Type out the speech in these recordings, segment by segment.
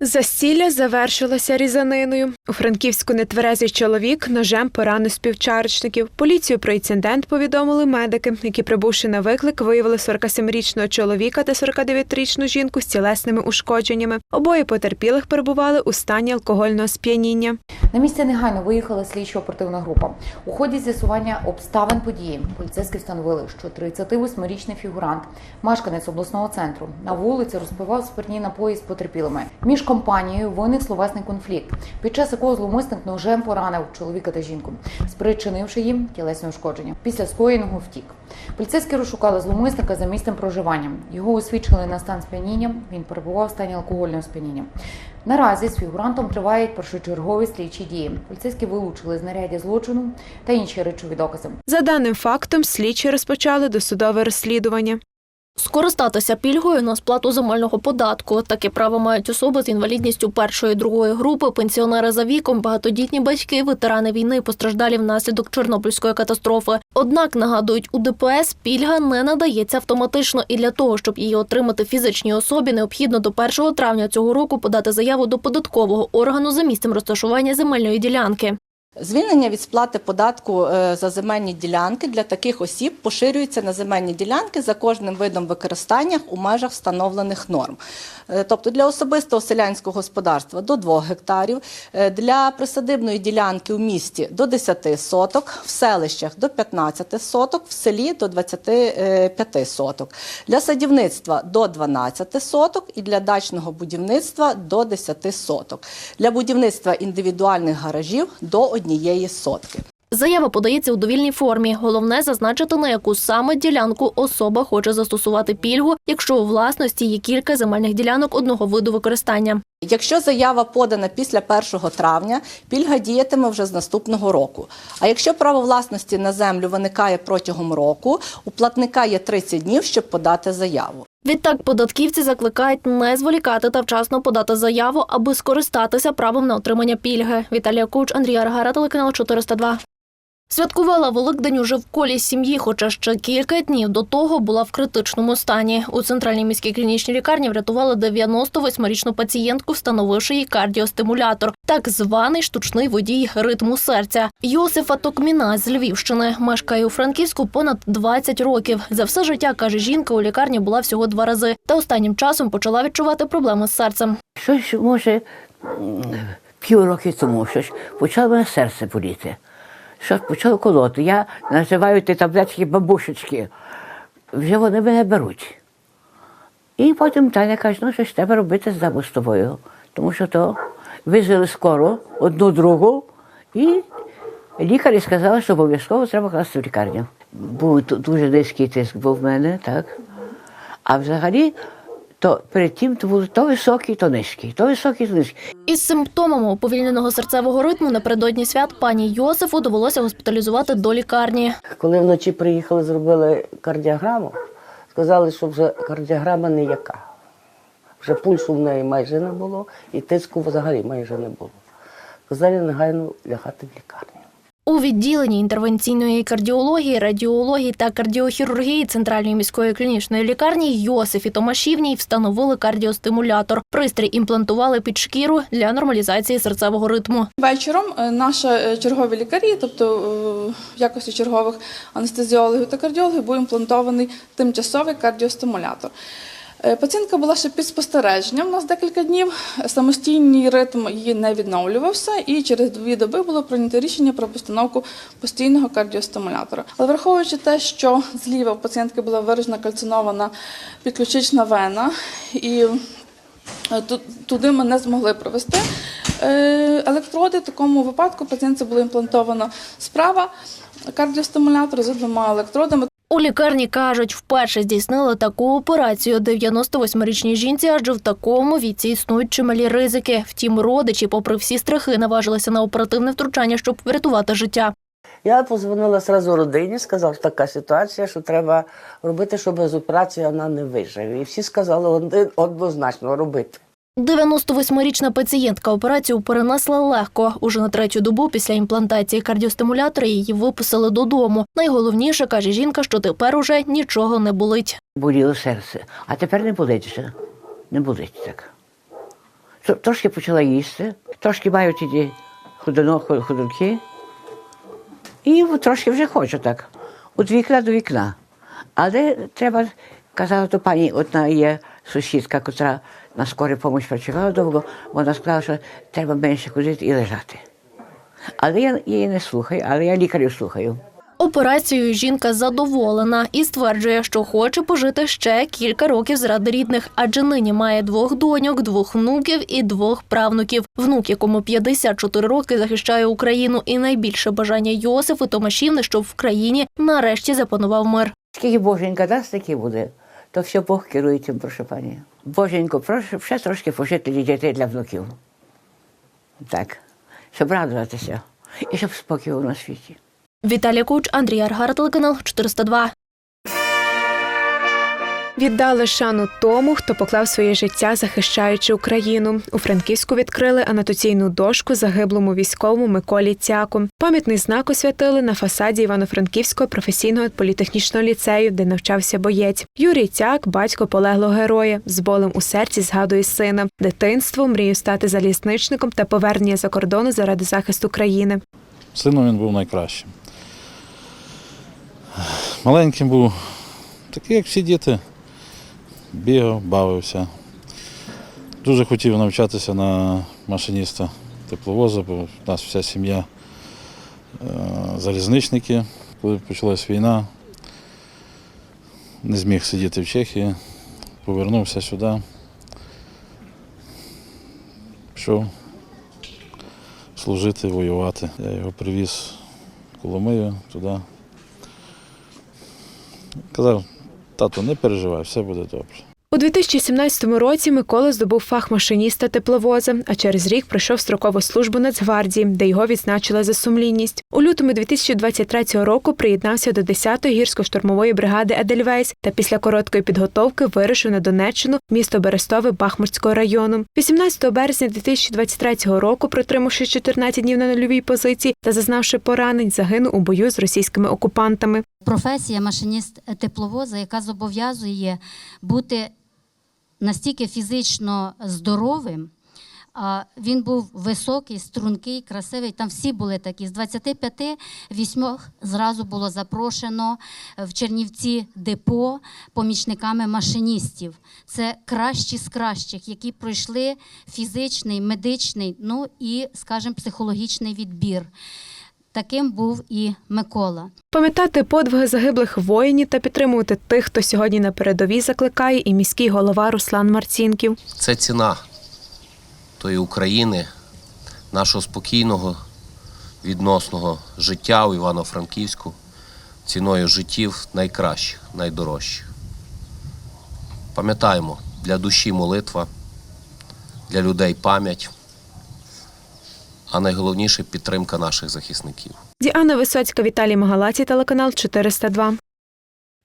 Застілля завершилося різаниною. У Франківську нетверезий чоловік ножем поранив співчарочників. Поліцію про інцидент повідомили медики, які, прибувши на виклик, виявили 47-річного чоловіка та 49-річну жінку з тілесними ушкодженнями. Обоє потерпілих перебували у стані алкогольного сп'яніння. На місце негайно виїхала слідчо-оперативна група. У ході з'ясування обставин події поліцейські встановили, що 38-річний фігурант, мешканець обласного центру, на вулиці розпивав спиртні напої з потерпілими. Між компанією виник словесний конфлікт, під час якого зловмисник ножем поранив чоловіка та жінку, спричинивши їм тілесні ушкодження. Після скоєного втік. Поліцейські розшукали зловмисника за місцем проживання. Його освідчили на стан сп'яніння. Він перебував в стані алкогольного сп'яніння. Наразі з фігурантом тривають першочергові слідчі дії. Поліцейські вилучили знаряддя злочину та інші речові докази. За даним фактом, слідчі розпочали досудове розслідування. Скористатися пільгою на сплату земельного податку. Таке право мають особи з інвалідністю першої другої групи, пенсіонери за віком, багатодітні батьки, ветерани війни, постраждалі внаслідок Чорнобильської катастрофи. Однак нагадують, у ДПС пільга не надається автоматично, і для того, щоб її отримати фізичній особі, необхідно до 1 травня цього року подати заяву до податкового органу за місцем розташування земельної ділянки. Звільнення від сплати податку е, за земельні ділянки для таких осіб поширюється на земельні ділянки за кожним видом використання у межах встановлених норм. Е, Тобто для особистого селянського господарства до 2 гектарів, е, для присадибної ділянки у місті до 10 соток, в селищах до 15 соток, в селі до 25 соток, для садівництва до 12 соток і для дачного будівництва до 10 соток, для будівництва індивідуальних гаражів до однієї сотки. Заява подається у довільній формі. Головне зазначити, на яку саме ділянку особа хоче застосувати пільгу, якщо у власності є кілька земельних ділянок одного виду використання. Якщо заява подана після 1 травня, пільга діятиме вже з наступного року. А якщо право власності на землю виникає протягом року, у платника є 30 днів, щоб подати заяву. Відтак податківці закликають не зволікати та вчасно подати заяву, аби скористатися правом на отримання пільги. Віталія Куч, Андрій Аргара, телеканал 402. Святкувала Великдень уже в колі сім'ї, хоча ще кілька днів до того була в критичному стані. У центральній міській клінічній лікарні врятували 98-річну пацієнтку, встановивши їй кардіостимулятор, так званий штучний водій ритму серця. Йосифа Токміна з Львівщини мешкає у Франківську понад 20 років. За все життя каже жінка, у лікарні була всього два рази, та останнім часом почала відчувати проблеми з серцем. Щось, може, м, півроки тому щось почало мене серце боліти. Щось почало колоти. Я називаю ті таблетки бабушечки. Вже вони мене беруть. І потім Таня каже, ну щось треба робити з з тобою. Тому що то визвали скоро одну другу, і лікарі сказали, що обов'язково треба класти в лікарню. Був дуже низький тиск був в мене, так. А взагалі, то перед тим то був то високий, то низький, то високий, то низький. Із симптомами уповільненого серцевого ритму напередодні свят пані Йосифу довелося госпіталізувати до лікарні. Коли вночі приїхали, зробили кардіограму, сказали, що вже кардіограма ніяка. Вже пульсу в неї майже не було, і тиску взагалі майже не було. Сказали негайно лягати в лікарню. У відділенні інтервенційної кардіології, радіології та кардіохірургії Центральної міської клінічної лікарні Йосифі Томашівній встановили кардіостимулятор. Пристрій імплантували під шкіру для нормалізації серцевого ритму. Вечором е, наші е, чергові лікарі, тобто е, в якості чергових анестезіологів та кардіологів, був імплантований тимчасовий кардіостимулятор. Е, Пацієнтка була ще під спостереженням у нас декілька днів. Самостійний ритм її не відновлювався, і через дві доби було прийнято рішення про постановку постійного кардіостимулятора. Але враховуючи те, що зліва у пацієнтки була виражена кальцинована підключична вена, і Е, Туди ми не змогли провести е, електроди. В такому випадку пацієнтці було імплантовано справа кардіостимулятор з двома електродами. У лікарні кажуть, вперше здійснили таку операцію 98-річній жінці, адже в такому віці існують чималі ризики. Втім, родичі, попри всі страхи, наважилися на оперативне втручання, щоб врятувати життя. Я позвонила одразу родині, сказав, що така ситуація, що треба робити, щоб без операції вона не виживе. І всі сказали однозначно робити. 98-річна пацієнтка операцію перенесла легко. Уже на третю добу після імплантації кардіостимулятора її виписали додому. Найголовніше, каже жінка, що тепер уже нічого не болить. Боліло серце. А тепер не болить вже. Не болить так. Трошки почала їсти, трошки маю тоді худоно. І трошки вже хочу так. Від вікна до вікна. Але треба, казала то пані, одна є сусідка, яка на скорій допомогі працювала довго, вона сказала, що треба менше ходити і лежати. Але я її не слухаю, але я лікарів слухаю. Операцією жінка задоволена і стверджує, що хоче пожити ще кілька років заради рідних, адже нині має двох доньок, двох внуків і двох правнуків. Внук, якому 54 роки захищає Україну, і найбільше бажання Йосифи Томашівни, щоб в країні нарешті запанував мир. Скільки Боженька дасть, таки буде, то все Бог керує цим, прошу пані. Боженько, прошу ще трошки пожити дітей, для внуків. Так, щоб радуватися і щоб спокій у на світі. Віталія Куч, Андрій Аргар, телеканал 402. Віддали шану тому, хто поклав своє життя, захищаючи Україну. У Франківську відкрили анотаційну дошку загиблому військовому Миколі Цяку. Пам'ятний знак освятили на фасаді Івано-Франківського професійного політехнічного ліцею, де навчався боєць. Юрій Цяк, батько полеглого героя, з болем у серці згадує сина. Дитинство мріяв стати залізничником та повернення за кордону заради захисту країни. Сином він був найкращим. Маленьким був такий, як всі діти. Бігав, бавився. Дуже хотів навчатися на машиніста тепловоза, бо в нас вся сім'я е, залізничники. Коли почалась війна, не зміг сидіти в Чехії, повернувся сюди. Пішов служити, воювати. Я його привіз в Коломию туди. Казав, тато, не переживай, все буде добре. У 2017 році Микола здобув фах машиніста тепловоза, а через рік пройшов строкову службу Нацгвардії, де його відзначили за сумлінність. У лютому 2023 року приєднався до 10-ї гірсько-штурмової бригади Едельвейс та після короткої підготовки вирушив на Донеччину, місто Берестове Бахмутського району. 18 березня 2023 року, протримавши 14 днів на нульовій позиції та зазнавши поранень, загинув у бою з російськими окупантами. професія машиніст тепловоза, яка зобов'язує бути настільки фізично здоровим. Він був високий, стрункий, красивий. Там всі були такі. З 25 вісьмох зразу було запрошено в Чернівці депо помічниками машиністів. Це кращі з кращих, які пройшли фізичний, медичний, ну і, скажімо, психологічний відбір. Таким був і Микола. Пам'ятати подвиги загиблих воїнів та підтримувати тих, хто сьогодні на передовій закликає і міський голова Руслан Марцінків. Це ціна тої України, нашого спокійного, відносного життя у Івано-Франківську, ціною життів найкращих, найдорожчих. Пам'ятаємо, для душі молитва, для людей пам'ять, а найголовніше підтримка наших захисників. Діана Висоцька, Віталій Магалаці, телеканал 402.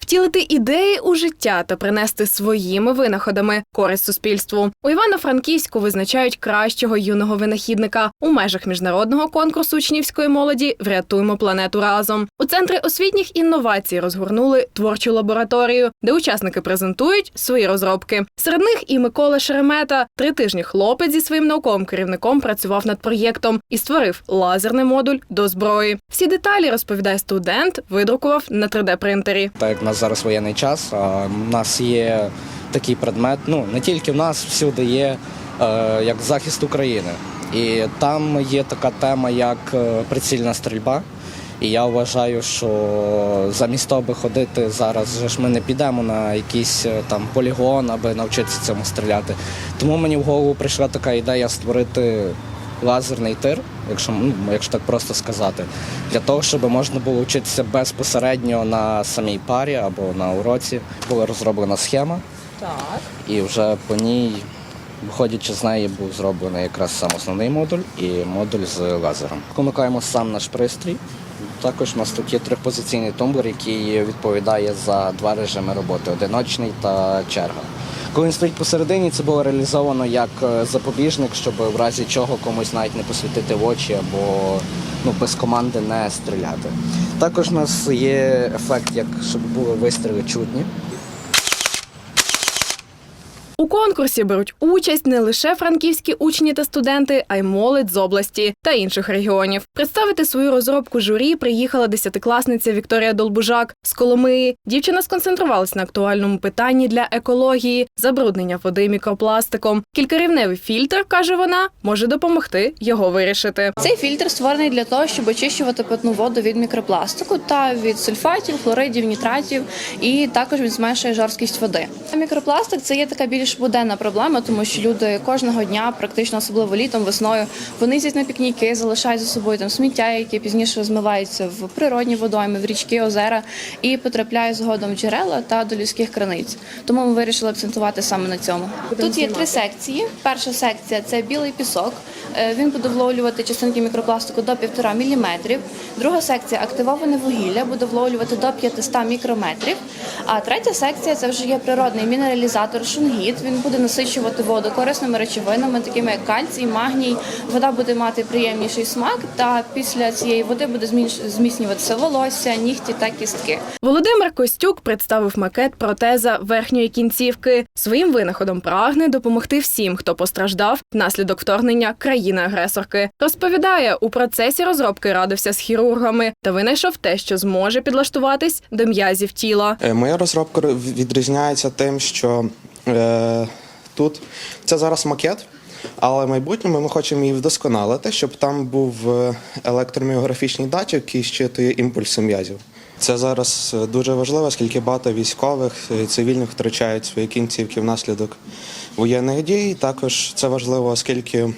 Втілити ідеї у життя та принести своїми винаходами користь суспільству. У Івано-Франківську визначають кращого юного винахідника у межах міжнародного конкурсу учнівської молоді Врятуємо планету разом. У центрі освітніх інновацій розгорнули творчу лабораторію, де учасники презентують свої розробки. Серед них і Микола Шеремета. Три тижні хлопець зі своїм науковим керівником працював над проєктом і створив лазерний модуль до зброї. Всі деталі розповідає студент, видрукував на 3D-принтері. Так як в нас зараз воєнний час, в нас є такий предмет, ну не тільки в нас, всюди є е, як захист України. І там є така тема, як е, прицільна стрільба. І я вважаю, що замість того, аби ходити зараз, же ж ми не підемо на якийсь е, там полігон, аби навчитися цьому стріляти. Тому мені в голову прийшла така ідея створити лазерний тир, якщо, ну, якщо так просто сказати, для того, щоб можна було вчитися безпосередньо на самій парі або на уроці. Була розроблена схема, так. і вже по ній, виходячи з неї, був зроблений якраз сам основний модуль і модуль з лазером. Помикаємо сам наш пристрій. Також у нас тут є трьохпозиційний тумблер, який відповідає за два режими роботи одиночний та черга. Коли він стоїть посередині, це було реалізовано як е, запобіжник, щоб в разі чого комусь навіть не посвітити в очі або ну, без команди не стріляти. Також у нас є ефект, як щоб були вистріли чутні. У конкурсі беруть участь не лише франківські учні та студенти, а й молодь з області та інших регіонів. Представити свою розробку журі приїхала десятикласниця Вікторія Долбужак з Коломиї. Дівчина сконцентрувалась на актуальному питанні для екології забруднення води мікропластиком. Кількарівневий фільтр каже вона може допомогти його вирішити. Цей фільтр створений для того, щоб очищувати питну воду від мікропластику та від сульфатів, хлоридів, нітратів, і також він зменшує жорсткість води. Мікропластик це є така більш буденна проблема, тому що люди кожного дня, практично особливо літом, весною, вони їздять на пікніки, залишають за собою там сміття, яке пізніше змивається в природні водойми, в річки, озера і потрапляє згодом в джерела та до людських краниць. Тому ми вирішили акцентувати саме на цьому. Тут є три секції. Перша секція це білий пісок. Е, Він буде вловлювати частинки мікропластику до 1,5 мм. Друга секція активоване вугілля буде вловлювати до 500 мікрометрів. А третя секція це вже є природний мінералізатор шунгіт. Він буде насичувати воду корисними речовинами, такими як кальцій, магній. Вода буде мати приємніший смак, та після цієї води буде зміш- зміцнюватися волосся, нігті та кістки. Володимир Костюк представив макет протеза верхньої кінцівки. Своїм винаходом прагне допомогти всім, хто постраждав внаслідок вторгнення країни-агресорки. Розповідає, у процесі розробки радився з хірургами та винайшов те, що зможе підлаштуватись до м'язів тіла. Е, Моя розробка відрізняється тим, що тут це зараз макет, але в майбутньому ми хочемо її вдосконалити, щоб там був е, електроміографічний датчик, який щитує імпульси м'язів. Це зараз е, дуже важливо, оскільки багато військових е, цивільних втрачають свої кінцівки внаслідок воєнних дій. Також це важливо, оскільки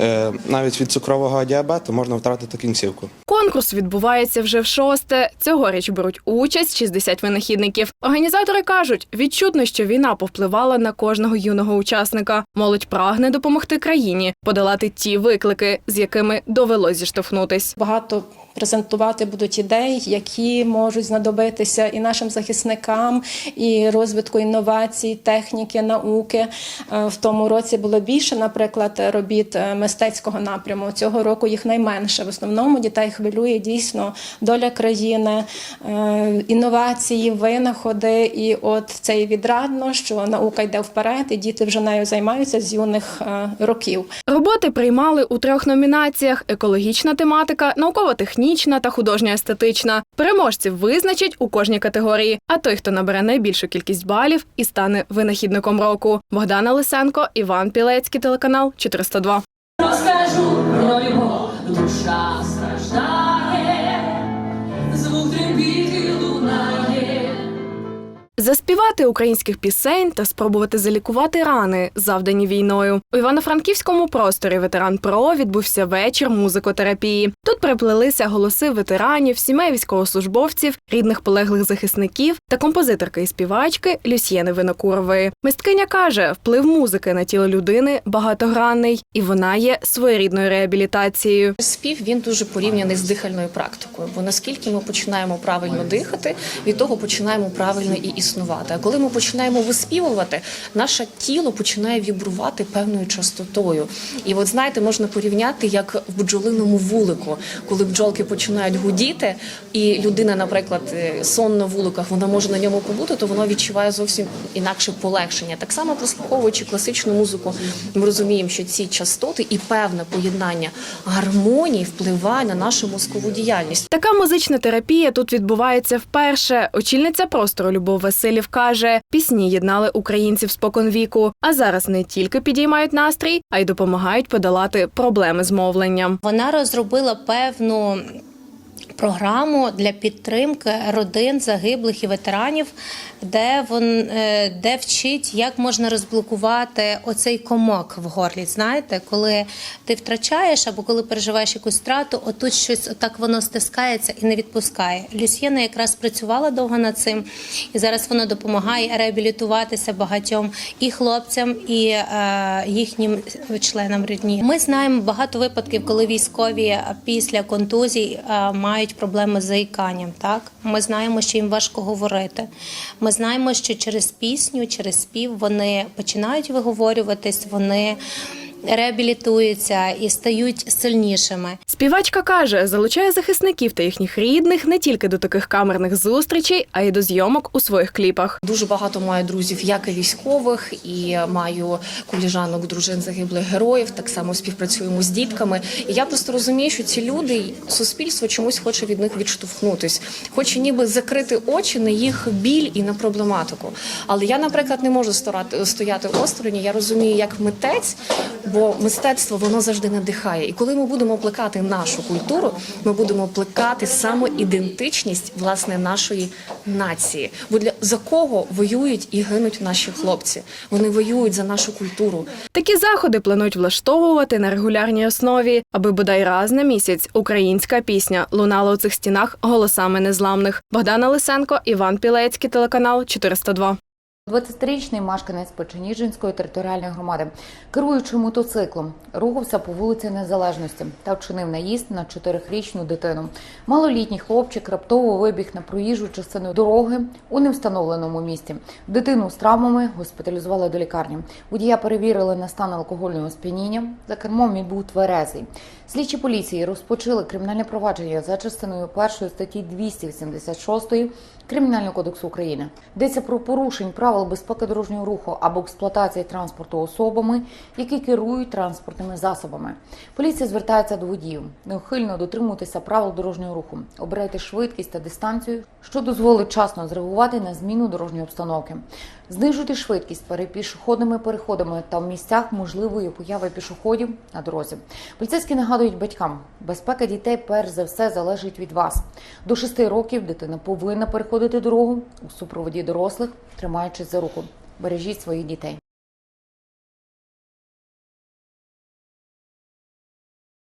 е, навіть від цукрового діабету можна втратити кінцівку. Конкурс відбувається вже в шосте. Цьогоріч беруть участь 60 винахідників. Організатори кажуть, відчутно, що війна повпливала на кожного юного учасника. Молодь прагне допомогти країні подолати ті виклики, з якими довелось зіштовхнутись. Багато презентувати будуть ідей, які можуть знадобитися і нашим захисникам, і розвитку інновацій, техніки, науки. Е, В тому році було більше, наприклад, робіт е, мистецького напряму. Цього року їх найменше. В основному дітей хвилює дійсно доля країни, е, інновації, винаходи. І от це і відрадно, що наука йде вперед, і діти вже нею займаються з юних е, років. Роботи приймали у трьох номінаціях: екологічна тематика, науково-технічна та художньо-естетична. Переможців визначать у кожній категорії. А той, хто набере найбільшу кількість балів, і стане винахідником року. Богдана Лисенко, Іван Пілецький, телеканал 402. Розкажу про любов, душа страждає, Заспівати українських пісень та спробувати залікувати рани, завдані війною. У Івано-Франківському просторі ветеран ПРО відбувся вечір музикотерапії. Тут приплелися голоси ветеранів, сімей військовослужбовців, рідних полеглих захисників та композиторки і співачки Люсьєни Винокурової. Мисткиня каже, вплив музики на тіло людини багатогранний, і вона є своєрідною реабілітацією. Спів він дуже порівняний з дихальною практикою, бо наскільки ми починаємо правильно дихати, від того починаємо правильно і. А коли ми починаємо виспівувати, наше тіло починає вібрувати певною частотою. І от знаєте, можна порівняти як в бджолиному вулику, коли бджолки починають гудіти, і людина, наприклад, е, сон на вуликах, вона може на ньому побути, то вона відчуває зовсім інакше полегшення. Так само прослуховуючи класичну музику, ми розуміємо, що ці частоти і певне поєднання гармонії впливає на нашу мозкову діяльність. Така музична терапія тут відбувається вперше. Очільниця простору Любов Василів каже, пісні єднали українців споконвіку, а зараз не тільки підіймають настрій, а й допомагають подолати проблеми з мовленням. Вона розробила певну програму для підтримки родин загиблих і ветеранів, де вон е, де вчить, як можна розблокувати оцей комок в горлі. Знаєте, коли ти втрачаєш або коли переживаєш якусь страту, отут щось отак воно стискається і не відпускає. Люсьєна якраз працювала довго над цим, і зараз вона допомагає реабілітуватися багатьом і хлопцям, і е, їхнім членам рідні. Ми знаємо багато випадків, коли військові після контузій е, мають проблеми з заїканням. Так ми знаємо, що їм важко говорити. Ми знаємо, що через пісню, через спів вони починають виговорюватись, вони реабілітуються і стають сильнішими. Співачка каже, залучає захисників та їхніх рідних не тільки до таких камерних зустрічей, а й до зйомок у своїх кліпах. Дуже багато маю друзів, як і військових, і маю коліжанок, дружин загиблих героїв. Так само співпрацюємо з дітками. І я просто розумію, що ці люди, суспільство чомусь хоче від них відштовхнутись, хоче ніби закрити очі на їх біль і на проблематику. Але я, наприклад, не можу сторати- стояти осторонь. Я розумію, як митець, бо мистецтво воно завжди надихає. І коли ми будемо плекати нашу культуру, ми будемо плекати самоідентичність власне нашої нації. Бо для за кого воюють і гинуть наші хлопці? Вони воюють за нашу культуру. Такі заходи планують влаштовувати на регулярній основі, аби бодай раз на місяць українська пісня лунала у цих стінах голосами незламних. Богдана Лисенко, Іван Пілецький, телеканал 402. 20-річний мешканець Печеніжинської територіальної громади, керуючи мотоциклом, рухався по вулиці Незалежності та вчинив наїзд на чотирирічну дитину. Малолітній хлопчик раптово вибіг на проїжджу частину дороги у невстановленому місці. Дитину з травмами госпіталізували до лікарні. Водія перевірили на стан алкогольного сп'яніння. За кермом він був тверезий. Слідчі поліції розпочали кримінальне провадження за частиною першої статті 286 Кримінального кодексу України. Йдеться про порушень правил безпеки дорожнього руху або експлуатації транспорту особами, які керують транспортними засобами. Поліція звертається до водіїв. Неухильно дотримуйтеся правил дорожнього руху, обирайте швидкість та дистанцію, що дозволить часно зреагувати на зміну дорожньої обстановки. Знижуйте швидкість перед пішохідними переходами та в місцях можливої появи пішоходів на дорозі. Поліцейські нагадують батькам, безпека дітей перш за все залежить від вас. До 6 років дитина повинна переходити дорогу у супроводі дорослих, тримаючись за руку. Бережіть своїх дітей.